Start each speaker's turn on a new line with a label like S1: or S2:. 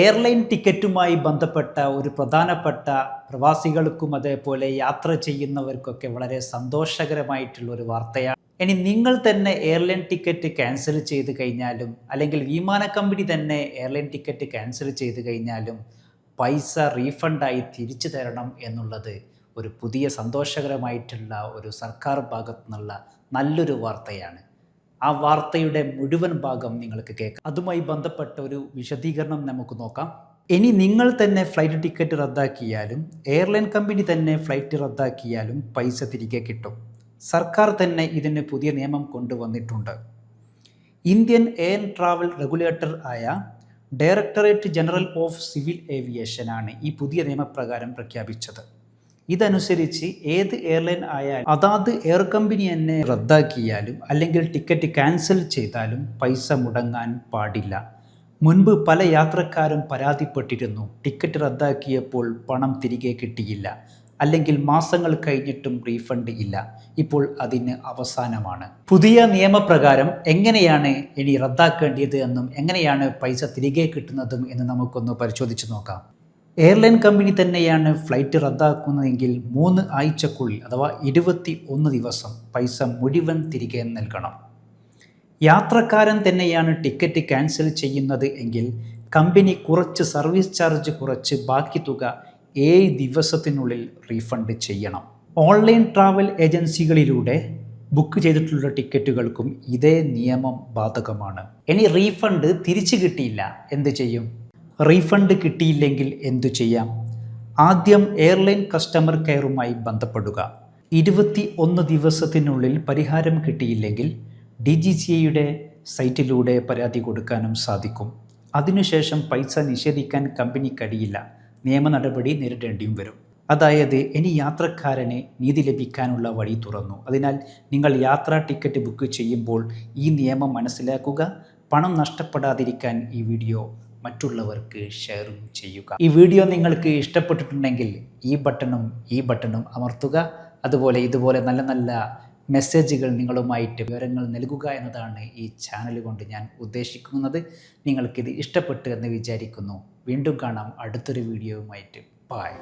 S1: Airline ടിക്കറ്റുമായി ബന്ധപ്പെട്ട ഒരു പ്രധാനപ്പെട്ട പ്രവാസികൾക്കും അതേപോലെ യാത്ര ചെയ്യുന്നവർക്കൊക്കെ വളരെ സന്തോഷകരമായിട്ടുള്ള ഒരു വാർത്തയാണ്. ഇനി നിങ്ങൾ തന്നെ എയർലൈൻ ടിക്കറ്റ് ക്യാൻസൽ ചെയ്ത് കഴിഞ്ഞാലും അല്ലെങ്കിൽ വിമാന കമ്പനി തന്നെ എയർലൈൻ ടിക്കറ്റ് ക്യാൻസൽ ചെയ്ത് കഴിഞ്ഞാലും പൈസ റീഫണ്ടായി തിരിച്ചു തരണം എന്നുള്ളത് ഒരു പുതിയ സന്തോഷകരമായിട്ടുള്ള ഒരു സർക്കാർ ഭാഗത്തു നിന്നുള്ള നല്ലൊരു വാർത്തയാണ്. ആ വാർത്തയുടെ മുഴുവൻ ഭാഗം നിങ്ങൾക്ക് കേൾക്കാം. അതുമായി ബന്ധപ്പെട്ട ഒരു വിശദീകരണം നമുക്ക് നോക്കാം. ഇനി നിങ്ങൾ തന്നെ ഫ്ലൈറ്റ് ടിക്കറ്റ് റദ്ദാക്കിയാലും എയർലൈൻ കമ്പനി തന്നെ ഫ്ലൈറ്റ് റദ്ദാക്കിയാലും പൈസ തിരികെ കിട്ടും. സർക്കാർ തന്നെ ഇതിന് പുതിയ നിയമം കൊണ്ടുവന്നിട്ടുണ്ട്. ഇന്ത്യൻ എയർ ട്രാവൽ റെഗുലേറ്റർ ആയ ഡയറക്ടറേറ്റ് ജനറൽ ഓഫ് സിവിൽ ഏവിയേഷനാണ് ഈ പുതിയ നിയമപ്രകാരം പ്രഖ്യാപിച്ചത്. ഇതനുസരിച്ച് ഏത് എയർലൈൻ ആയാലും അതാത് എയർ കമ്പനി തന്നെ റദ്ദാക്കിയാലും അല്ലെങ്കിൽ ടിക്കറ്റ് ക്യാൻസൽ ചെയ്താലും പൈസ മുടങ്ങാൻ പാടില്ല. മുൻപ് പല യാത്രക്കാരും പരാതിപ്പെട്ടിരുന്നു ടിക്കറ്റ് റദ്ദാക്കിയപ്പോൾ പണം തിരികെ കിട്ടിയില്ല അല്ലെങ്കിൽ മാസങ്ങൾ കഴിഞ്ഞിട്ടും റീഫണ്ട് ഇല്ല. ഇപ്പോൾ അതിന് അവസാനമാണ്. പുതിയ നിയമപ്രകാരം എങ്ങനെയാണ് ഇനി റദ്ദാക്കേണ്ടത് എന്നും എങ്ങനെയാണ് പൈസ തിരികെ കിട്ടുന്നതും എന്ന് നമുക്കൊന്ന് പരിശോധിച്ച് നോക്കാം. എയർലൈൻ കമ്പനി തന്നെയാണ് ഫ്ലൈറ്റ് റദ്ദാക്കുന്നതെങ്കിൽ മൂന്ന് ആഴ്ചക്കുള്ളിൽ അഥവാ ഇരുപത്തി ഒന്ന് ദിവസം പൈസ മുഴുവൻ തിരികെ നൽകണം. യാത്രക്കാരൻ തന്നെയാണ് ടിക്കറ്റ് ക്യാൻസൽ ചെയ്യുന്നത് എങ്കിൽ കമ്പനി കുറച്ച് സർവീസ് ചാർജ് കുറച്ച് ബാക്കി തുക ഏഴ് ദിവസത്തിനുള്ളിൽ റീഫണ്ട് ചെയ്യണം. ഓൺലൈൻ ട്രാവൽ ഏജൻസികളിലൂടെ ബുക്ക് ചെയ്തിട്ടുള്ള ടിക്കറ്റുകൾക്കും ഇതേ നിയമം ബാധകമാണ്. ഇനി റീഫണ്ട് തിരിച്ചു കിട്ടിയില്ല എന്ത് ചെയ്യും? റീഫണ്ട് കിട്ടിയില്ലെങ്കിൽ എന്തു ചെയ്യാം? ആദ്യം എയർലൈൻ കസ്റ്റമർ കെയറുമായി ബന്ധപ്പെടുക. ഇരുപത്തി ഒന്ന് ദിവസത്തിനുള്ളിൽ പരിഹാരം കിട്ടിയില്ലെങ്കിൽ ഡി ജി സി ഐയുടെ സൈറ്റിലൂടെ പരാതി കൊടുക്കാനും സാധിക്കും. അതിനുശേഷം പൈസ നിഷേധിക്കാൻ കമ്പനി കഴിയില്ല. നിയമ നടപടി നേരിടേണ്ടിയും വരും. അതായത് ഇനി യാത്രക്കാരനെ നീതി ലഭിക്കാനുള്ള വഴി തുറന്നു. അതിനാൽ നിങ്ങൾ യാത്രാ ടിക്കറ്റ് ബുക്ക് ചെയ്യുമ്പോൾ ഈ നിയമം മനസ്സിലാക്കുക. പണം നഷ്ടപ്പെടാതിരിക്കാൻ ഈ വീഡിയോ മറ്റുള്ളവർക്ക് ഷെയറും ചെയ്യുക. ഈ വീഡിയോ നിങ്ങൾക്ക് ഇഷ്ടപ്പെട്ടിട്ടുണ്ടെങ്കിൽ ഈ ബട്ടണും ഈ ബട്ടണും അമർത്തുക. അതുപോലെ ഇതുപോലെ നല്ല നല്ല മെസ്സേജുകൾ നിങ്ങളുമായിട്ട് വിവരങ്ങൾ നൽകുക എന്നതാണ് ഈ ചാനൽ കൊണ്ട് ഞാൻ ഉദ്ദേശിക്കുന്നത്. നിങ്ങൾക്കിത് ഇഷ്ടപ്പെട്ടു എന്ന് വിചാരിക്കുന്നു. വീണ്ടും കാണാം അടുത്തൊരു വീഡിയോയുമായിട്ട് ബായ്